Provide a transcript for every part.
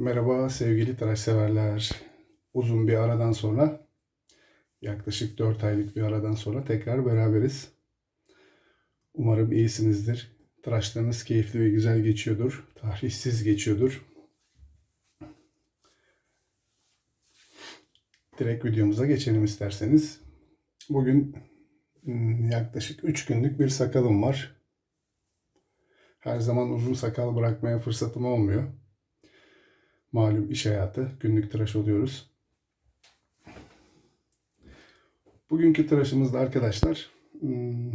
Merhaba sevgili tıraş severler. Uzun bir aradan sonra, yaklaşık 4 aylık bir aradan sonra tekrar beraberiz. Umarım iyisinizdir. Tıraşlarınız keyifli ve güzel geçiyordur. Tarihsiz geçiyordur. Direkt videomuza geçelim isterseniz. Bugün hmm, yaklaşık 3 günlük bir sakalım var. Her zaman uzun sakal bırakmaya fırsatım olmuyor. Malum iş hayatı, günlük tıraş oluyoruz. Bugünkü tıraşımızda arkadaşlar hmm,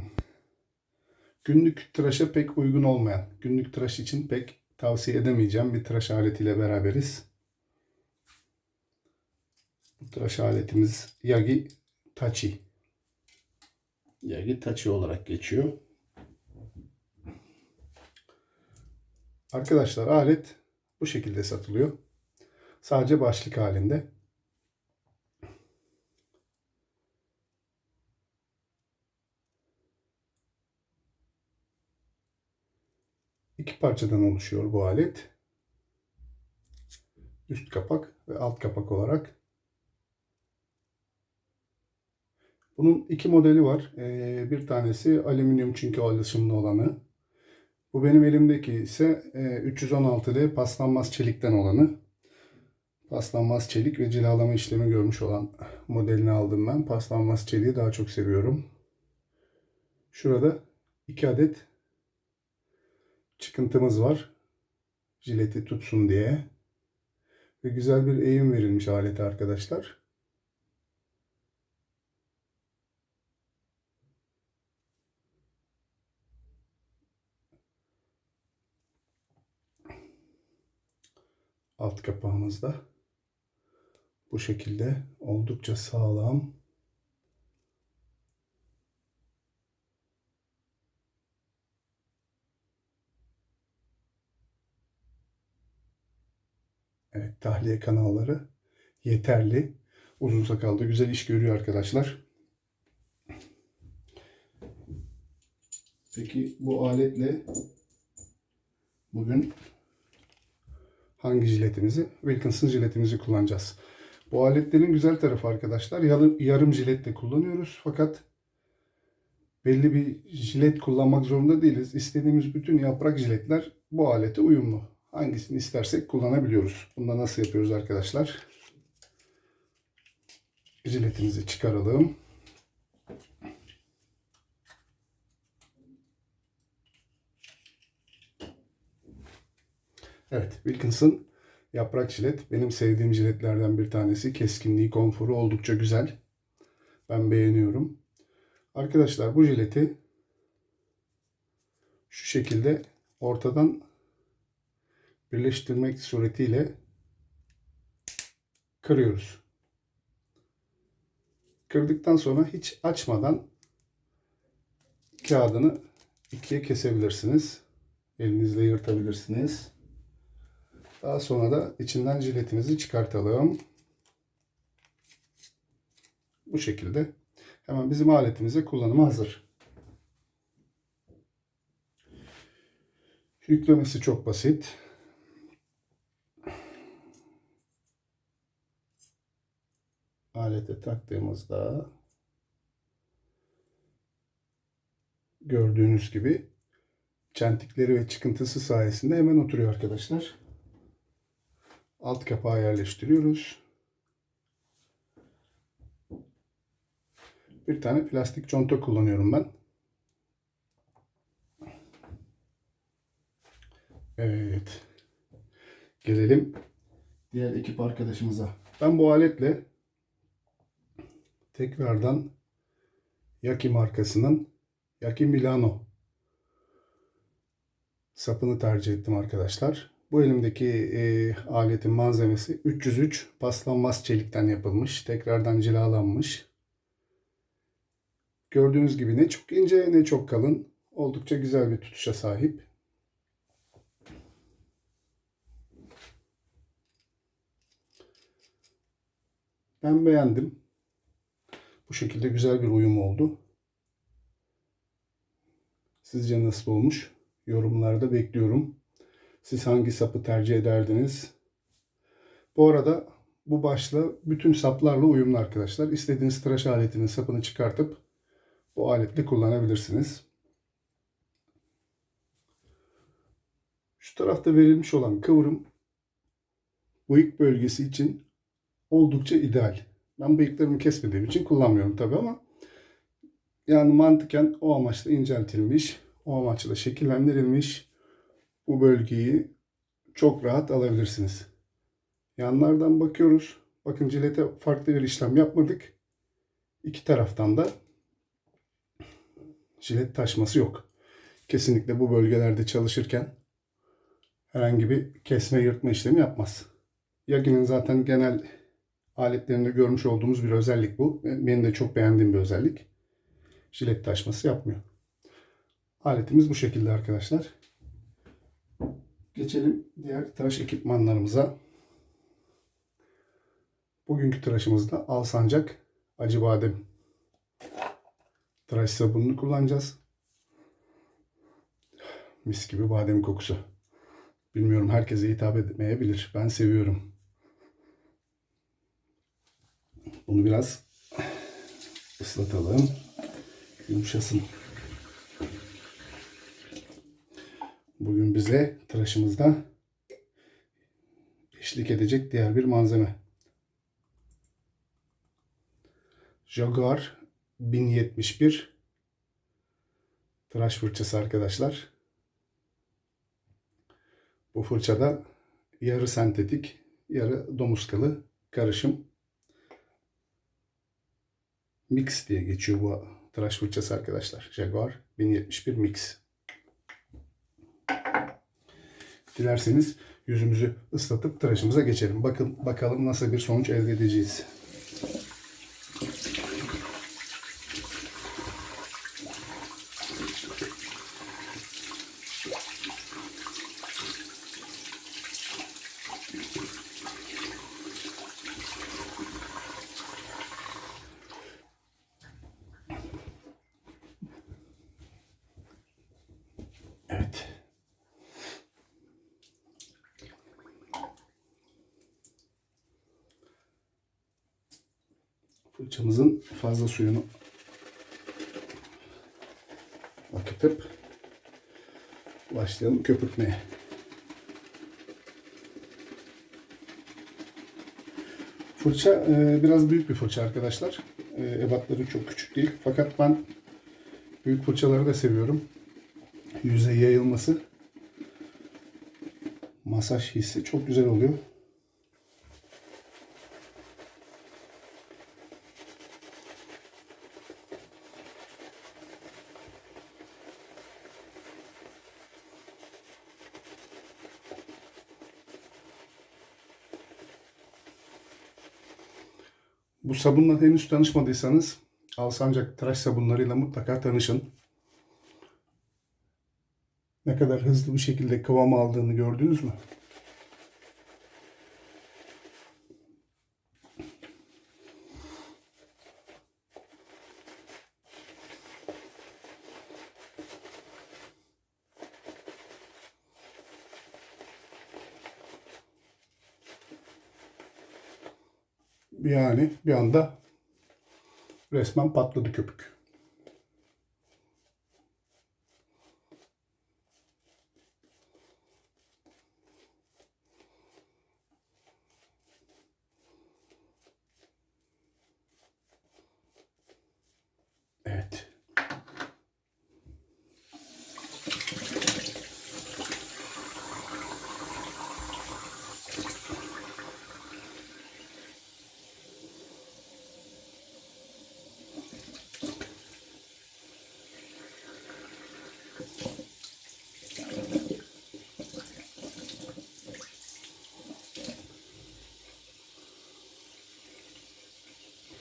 günlük tıraşa pek uygun olmayan, günlük tıraş için pek tavsiye edemeyeceğim bir tıraş aletiyle beraberiz. Bu tıraş aletimiz Yagi Tachi. Yagi Tachi olarak geçiyor. Arkadaşlar alet bu şekilde satılıyor. Sadece başlık halinde. İki parçadan oluşuyor bu alet. Üst kapak ve alt kapak olarak. Bunun iki modeli var. Ee, bir tanesi alüminyum çünkü alışımlı olanı. Bu benim elimdeki ise e, 316D paslanmaz çelikten olanı. Paslanmaz çelik ve cilalama işlemi görmüş olan modelini aldım ben. Paslanmaz çeliği daha çok seviyorum. Şurada iki adet çıkıntımız var. Jileti tutsun diye. Ve güzel bir eğim verilmiş alete arkadaşlar. Alt kapağımızda bu şekilde oldukça sağlam. Evet, tahliye kanalları yeterli. Uzun sakalda güzel iş görüyor arkadaşlar. Peki bu aletle bugün hangi jiletimizi? Wilkinson jiletimizi kullanacağız. Bu aletlerin güzel tarafı arkadaşlar yarım, yarım jiletle kullanıyoruz fakat belli bir jilet kullanmak zorunda değiliz. İstediğimiz bütün yaprak jiletler bu alete uyumlu. Hangisini istersek kullanabiliyoruz. Bunda nasıl yapıyoruz arkadaşlar? Jiletimizi çıkaralım. Evet, Wilkinson yaprak jilet benim sevdiğim jiletlerden bir tanesi. Keskinliği, konforu oldukça güzel. Ben beğeniyorum. Arkadaşlar bu jileti şu şekilde ortadan birleştirmek suretiyle kırıyoruz. Kırdıktan sonra hiç açmadan kağıdını ikiye kesebilirsiniz. Elinizle yırtabilirsiniz. Daha sonra da içinden jiletimizi çıkartalım. Bu şekilde. Hemen bizim aletimize kullanıma hazır. Yüklemesi çok basit. Alete taktığımızda gördüğünüz gibi çentikleri ve çıkıntısı sayesinde hemen oturuyor arkadaşlar alt kapağı yerleştiriyoruz. Bir tane plastik conta kullanıyorum ben. Evet. Gelelim diğer ekip arkadaşımıza. Ben bu aletle tekrardan Yaki markasının Yaki Milano sapını tercih ettim arkadaşlar. Bu elimdeki e, aletin malzemesi 303 paslanmaz çelikten yapılmış. Tekrardan cilalanmış. Gördüğünüz gibi ne çok ince ne çok kalın. Oldukça güzel bir tutuşa sahip. Ben beğendim. Bu şekilde güzel bir uyum oldu. Sizce nasıl olmuş? Yorumlarda bekliyorum. Siz hangi sapı tercih ederdiniz? Bu arada bu başla bütün saplarla uyumlu arkadaşlar. İstediğiniz tıraş aletinin sapını çıkartıp bu aletle kullanabilirsiniz. Şu tarafta verilmiş olan kıvrım bıyık bölgesi için oldukça ideal. Ben bıyıklarımı kesmediğim için kullanmıyorum tabi ama yani mantıken o amaçla inceltilmiş, o amaçla şekillendirilmiş bu bölgeyi çok rahat alabilirsiniz. Yanlardan bakıyoruz. Bakın cilete farklı bir işlem yapmadık. İki taraftan da jilet taşması yok. Kesinlikle bu bölgelerde çalışırken herhangi bir kesme yırtma işlemi yapmaz. Yagi'nin zaten genel aletlerinde görmüş olduğumuz bir özellik bu. Benim de çok beğendiğim bir özellik. Jilet taşması yapmıyor. Aletimiz bu şekilde arkadaşlar. Geçelim diğer tıraş ekipmanlarımıza. Bugünkü tıraşımızda Alsancak Acı Badem tıraş sabununu kullanacağız. Mis gibi badem kokusu. Bilmiyorum herkese hitap etmeyebilir. Ben seviyorum. Bunu biraz ıslatalım. Yumuşasın. Bugün bize tıraşımızda eşlik edecek diğer bir malzeme. Jaguar 1071 tıraş fırçası arkadaşlar. Bu fırçada yarı sentetik, yarı domuz kılı karışım mix diye geçiyor bu tıraş fırçası arkadaşlar. Jaguar 1071 mix. Dilerseniz yüzümüzü ıslatıp tıraşımıza geçelim. Bakın bakalım nasıl bir sonuç elde edeceğiz. Evet. Fırçamızın fazla suyunu akıtıp başlayalım köpürtmeye. Fırça e, biraz büyük bir fırça arkadaşlar. E, ebatları çok küçük değil. Fakat ben büyük fırçaları da seviyorum. Yüze yayılması masaj hissi çok güzel oluyor. Sabunla henüz tanışmadıysanız Alsancak tıraş sabunlarıyla mutlaka tanışın. Ne kadar hızlı bir şekilde kıvam aldığını gördünüz mü? Yani bir anda resmen patladı köpük. Evet.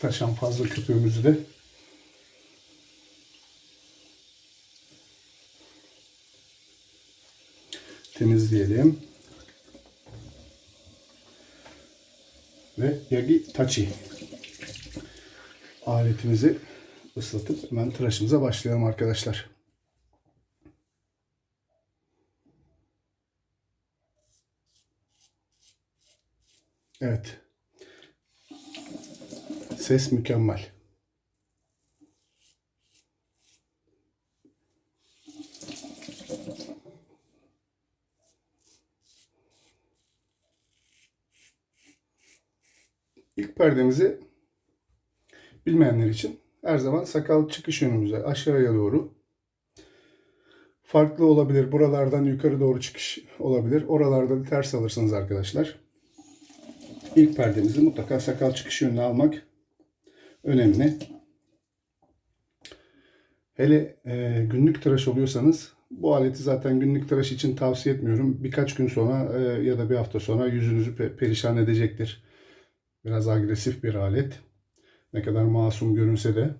Taşan fazla köpüğümüzü de temizleyelim. Ve Yagi Tachi aletimizi ıslatıp hemen tıraşımıza başlayalım arkadaşlar. Evet. Ses mükemmel. İlk perdemizi bilmeyenler için her zaman sakal çıkış yönümüze aşağıya doğru farklı olabilir. Buralardan yukarı doğru çıkış olabilir. Oralarda da ters alırsınız arkadaşlar. İlk perdemizi mutlaka sakal çıkış yönüne almak önemli. Hele e, günlük tıraş oluyorsanız bu aleti zaten günlük tıraş için tavsiye etmiyorum. Birkaç gün sonra e, ya da bir hafta sonra yüzünüzü pe- perişan edecektir. Biraz agresif bir alet. Ne kadar masum görünse de.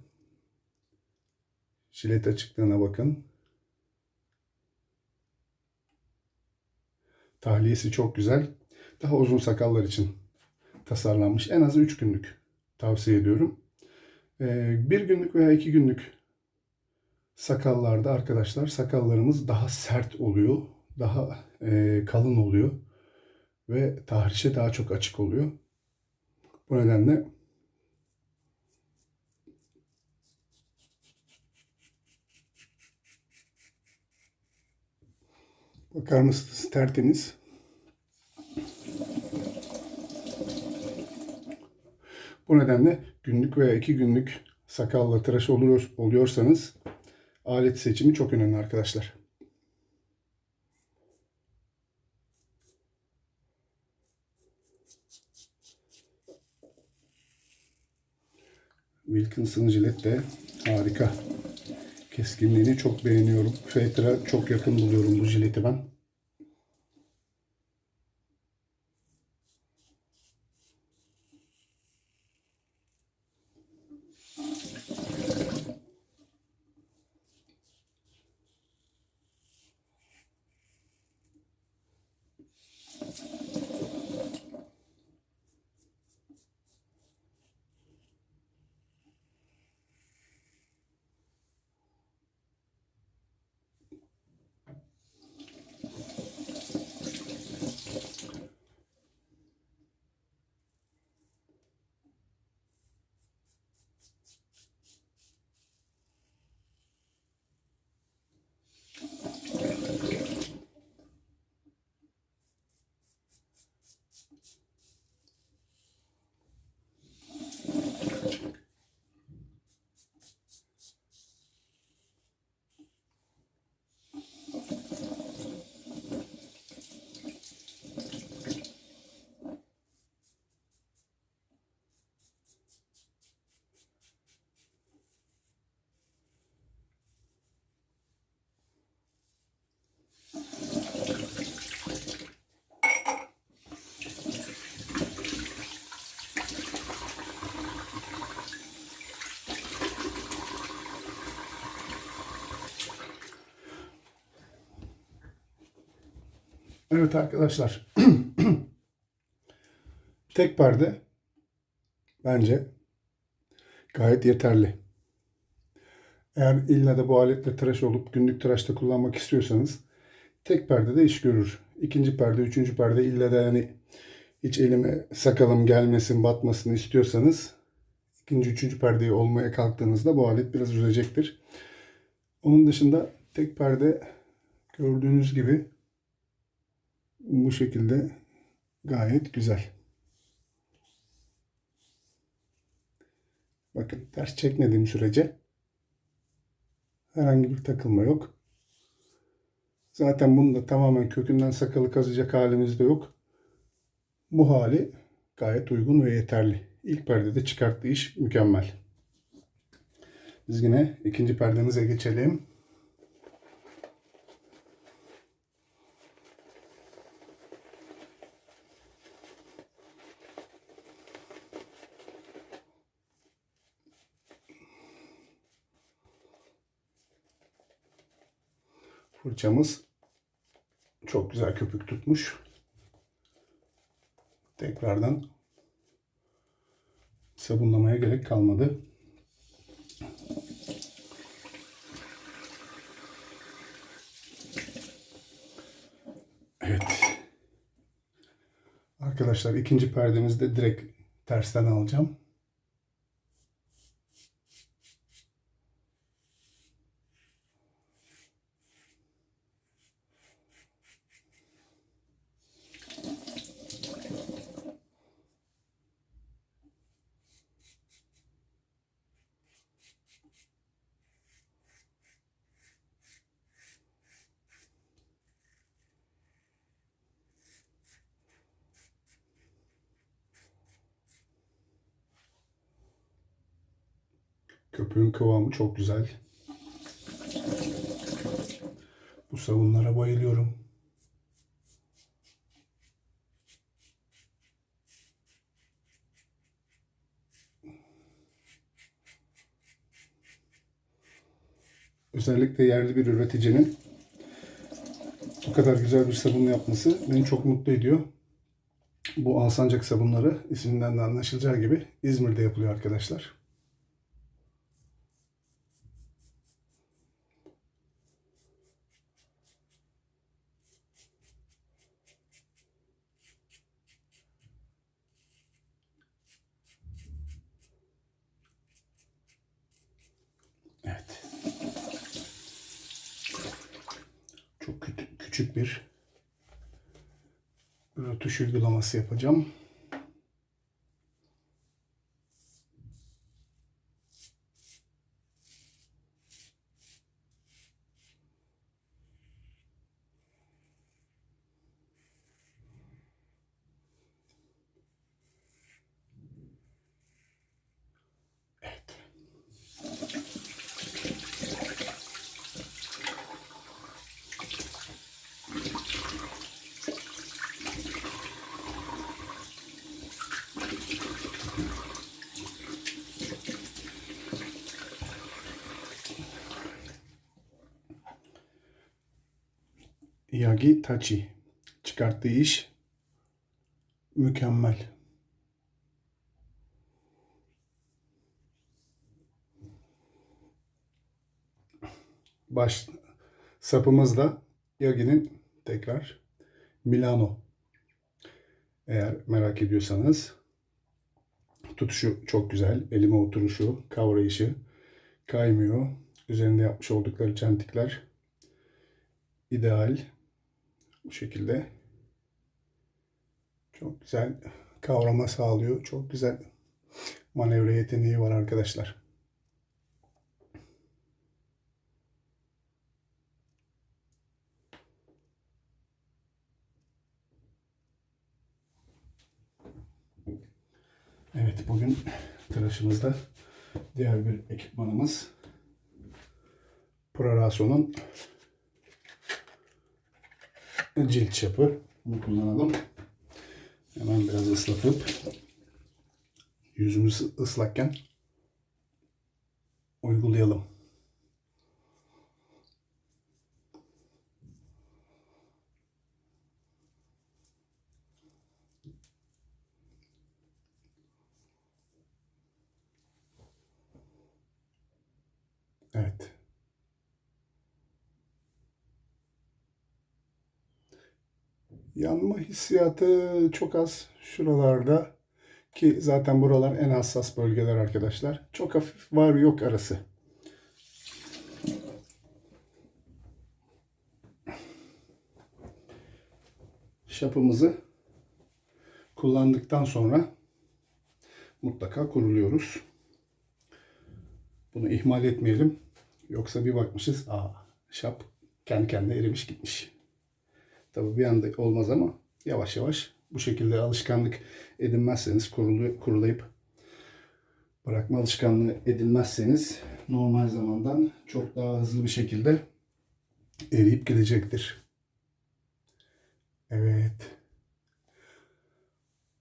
Jilet açıklığına bakın. Tahliyesi çok güzel. Daha uzun sakallar için tasarlanmış. En az 3 günlük tavsiye ediyorum. Ee, bir günlük veya iki günlük sakallarda arkadaşlar sakallarımız daha sert oluyor. Daha e, kalın oluyor. Ve tahrişe daha çok açık oluyor. Bu nedenle bakar mısınız tertemiz. Bu nedenle günlük veya iki günlük sakalla tıraş oluyor, oluyorsanız alet seçimi çok önemli arkadaşlar. Wilkinson jilet de harika. Keskinliğini çok beğeniyorum. Fader'a çok yakın buluyorum bu jileti ben. Evet arkadaşlar. Tek perde bence gayet yeterli. Eğer illa da bu aletle tıraş olup günlük tıraşta kullanmak istiyorsanız tek perde de iş görür. İkinci perde, üçüncü perde illa da yani hiç elime sakalım gelmesin, batmasın istiyorsanız ikinci, üçüncü perdeyi olmaya kalktığınızda bu alet biraz üzecektir. Onun dışında tek perde gördüğünüz gibi bu şekilde gayet güzel. Bakın ters çekmediğim sürece herhangi bir takılma yok. Zaten bunu da tamamen kökünden sakalı kazıyacak halimiz de yok. Bu hali gayet uygun ve yeterli. İlk perdede çıkarttığı iş mükemmel. Biz yine ikinci perdemize geçelim. Fırçamız çok güzel köpük tutmuş. Tekrardan sabunlamaya gerek kalmadı. Evet. Arkadaşlar ikinci perdemizi de direkt tersten alacağım. Köpüğün kıvamı çok güzel. Bu sabunlara bayılıyorum. Özellikle yerli bir üreticinin bu kadar güzel bir sabun yapması beni çok mutlu ediyor. Bu Alsancak sabunları isminden de anlaşılacağı gibi İzmir'de yapılıyor arkadaşlar. Evet. Çok küçük, küçük bir rötuş uygulaması yapacağım. Yagi Tachi çıkarttığı iş mükemmel. Baş sapımız da Yagi'nin tekrar Milano. Eğer merak ediyorsanız tutuşu çok güzel. Elime oturuşu, kavrayışı kaymıyor. Üzerinde yapmış oldukları çentikler ideal. Bu şekilde çok güzel kavrama sağlıyor. Çok güzel manevra yeteneği var arkadaşlar. Evet bugün tıraşımızda diğer bir ekipmanımız Prorason'un cilt çapı. Bunu kullanalım. Hemen biraz ıslatıp yüzümüz ıslakken uygulayalım. Evet. Yanma hissiyatı çok az şuralarda ki zaten buralar en hassas bölgeler arkadaşlar. Çok hafif var yok arası. Şapımızı kullandıktan sonra mutlaka kuruluyoruz. Bunu ihmal etmeyelim. Yoksa bir bakmışız, aa şap kendi kendine erimiş gitmiş. Tabi bir anda olmaz ama yavaş yavaş bu şekilde alışkanlık edinmezseniz, kurulu, kurulayıp bırakma alışkanlığı edinmezseniz normal zamandan çok daha hızlı bir şekilde eriyip gidecektir. Evet.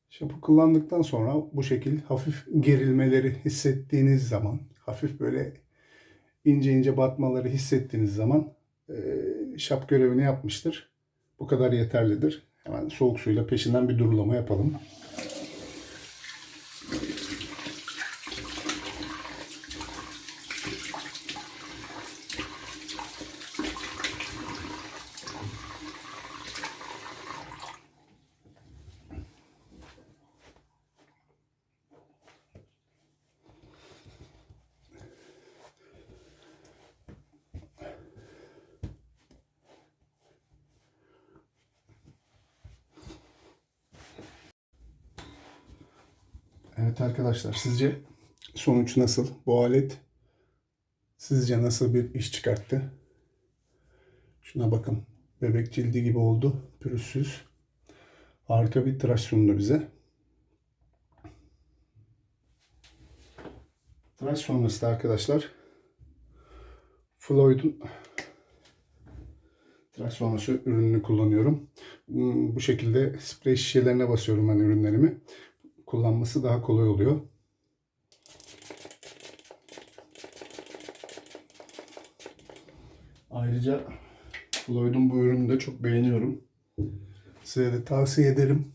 Şapı kullandıktan sonra bu şekil hafif gerilmeleri hissettiğiniz zaman, hafif böyle ince ince batmaları hissettiğiniz zaman şap görevini yapmıştır. Bu kadar yeterlidir. Hemen soğuk suyla peşinden bir durulama yapalım. Evet arkadaşlar sizce sonuç nasıl? Bu alet sizce nasıl bir iş çıkarttı? Şuna bakın. Bebek cildi gibi oldu. Pürüzsüz. Harika bir tıraş sundu bize. Tıraş sonrası da arkadaşlar Floyd'un tıraş sonrası ürününü kullanıyorum. Hmm, Bu şekilde sprey şişelerine basıyorum ben ürünlerimi. Kullanması daha kolay oluyor. Ayrıca Floyd'un bu ürünü de çok beğeniyorum. Size de tavsiye ederim.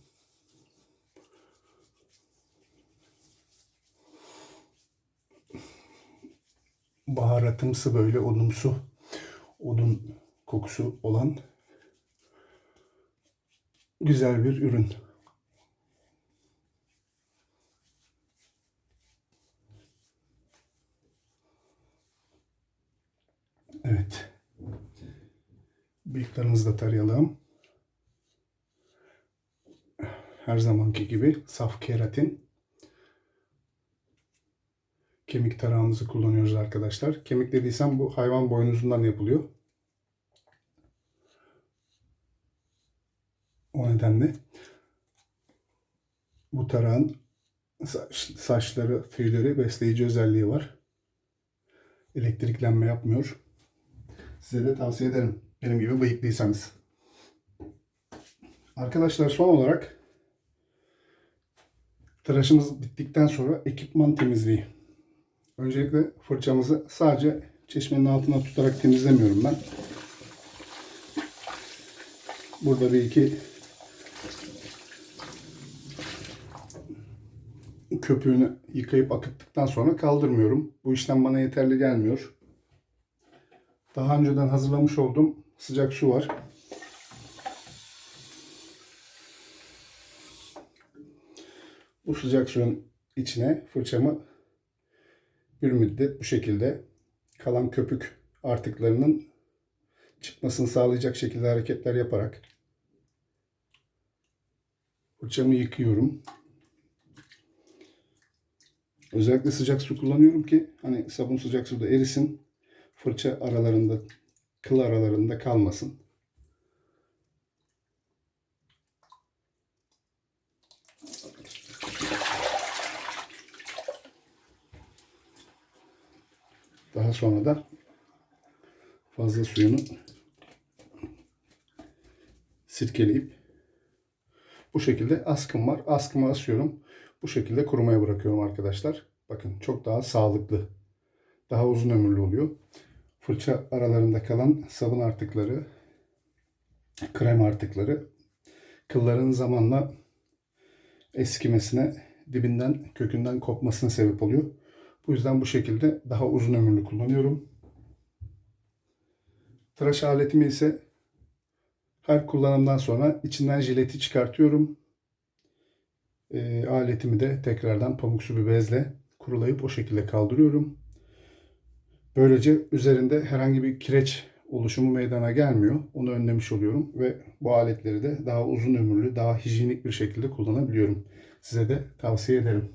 Baharatımsı böyle odunsu, odun kokusu olan güzel bir ürün. Evet. Bıyıklarımızı da tarayalım. Her zamanki gibi saf keratin. Kemik tarağımızı kullanıyoruz arkadaşlar. Kemik dediysem bu hayvan boynuzundan yapılıyor. O nedenle bu tarağın saç- saçları, tüyleri besleyici özelliği var. Elektriklenme yapmıyor. Size de tavsiye ederim. Benim gibi bıyıklıysanız. Arkadaşlar son olarak tıraşımız bittikten sonra ekipman temizliği. Öncelikle fırçamızı sadece çeşmenin altına tutarak temizlemiyorum ben. Burada bir iki köpüğünü yıkayıp akıttıktan sonra kaldırmıyorum. Bu işlem bana yeterli gelmiyor. Daha önceden hazırlamış olduğum sıcak su var. Bu sıcak suyun içine fırçamı bir müddet bu şekilde kalan köpük artıklarının çıkmasını sağlayacak şekilde hareketler yaparak fırçamı yıkıyorum. Özellikle sıcak su kullanıyorum ki hani sabun sıcak suda erisin. Fırça aralarında, kıl aralarında kalmasın. Daha sonra da fazla suyunu sirkeleyip bu şekilde askım var. Askımı asıyorum. Bu şekilde kurumaya bırakıyorum arkadaşlar. Bakın çok daha sağlıklı. Daha uzun ömürlü oluyor. Fırça aralarında kalan sabun artıkları, krem artıkları kılların zamanla eskimesine, dibinden, kökünden kopmasına sebep oluyor. Bu yüzden bu şekilde daha uzun ömürlü kullanıyorum. Tıraş aletimi ise her kullanımdan sonra içinden jileti çıkartıyorum. E, aletimi de tekrardan pamuksu bir bezle kurulayıp o şekilde kaldırıyorum. Böylece üzerinde herhangi bir kireç oluşumu meydana gelmiyor. Onu önlemiş oluyorum ve bu aletleri de daha uzun ömürlü, daha hijyenik bir şekilde kullanabiliyorum. Size de tavsiye ederim.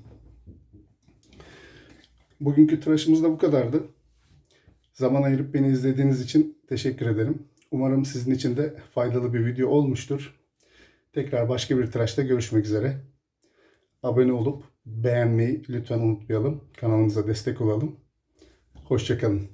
Bugünkü tıraşımız da bu kadardı. Zaman ayırıp beni izlediğiniz için teşekkür ederim. Umarım sizin için de faydalı bir video olmuştur. Tekrar başka bir tıraşta görüşmek üzere. Abone olup beğenmeyi lütfen unutmayalım. Kanalımıza destek olalım. Hoşçakalın.